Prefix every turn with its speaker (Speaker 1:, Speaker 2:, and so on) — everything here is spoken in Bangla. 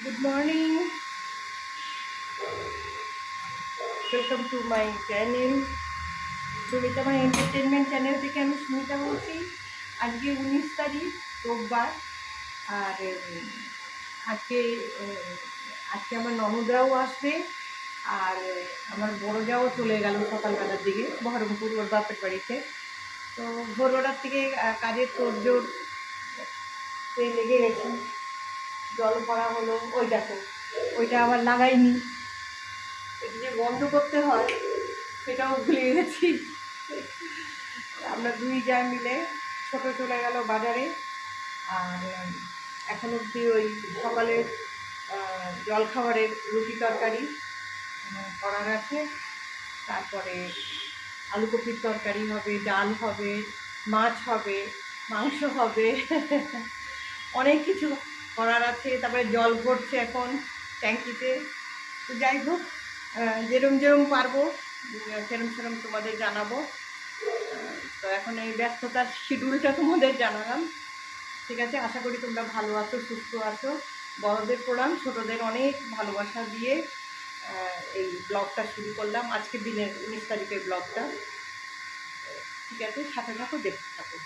Speaker 1: Good morning. Welcome to my channel Sumita my entertainment channel থেকে আমি সুমিতা বলছি। আজকে উনিশ তারিখ, রোববার। আর আজকে আজকে আমার ননদরাও আসবে। আর, আমার বড় চলে গেল সকালবেলার দিকে, বহরমপুর ওর বাপের বাড়িতে। তো ভোরবেলার থেকে কাজের তোড়জোড় এ লেগে গেছি। জল ভরা হলো, ওই দেখো, ওইটা আবার লাগাইনি। এটা যে বন্ধ করতে হয়, সেটাও ভুলে গেছি। আমরা দুই যা মিলে ছোটো চলে গেল বাজারে, আর এখন অবধি ওই সকালের জলখাবারের রুটি তরকারি করার আছে। তারপরে আলু কপির তরকারি হবে, ডাল হবে, মাছ হবে, মাংস হবে। অনেক কিছু করার আছে, তারপরে জল ভরছে এখন ট্যাঙ্কিতে। তো যাই হোক যেরম যেরম পারব সেরম সেরম তোমাদের জানাব। তো এখন এই ব্যস্ততার শিডিউলটা তোমাদের জানালাম। ঠিক আছে, আশা করি তোমরা ভালো আছো, সুস্থ আছো। বড়দের প্রণাম, ছোটদের অনেক ভালোবাসা দিয়ে এই ব্লগটা শুরু করলাম। আজকে দিনের উনিশ তারিখের ব্লগটা। ঠিক আছে, সাথে থাকো, দেখতে থাকো।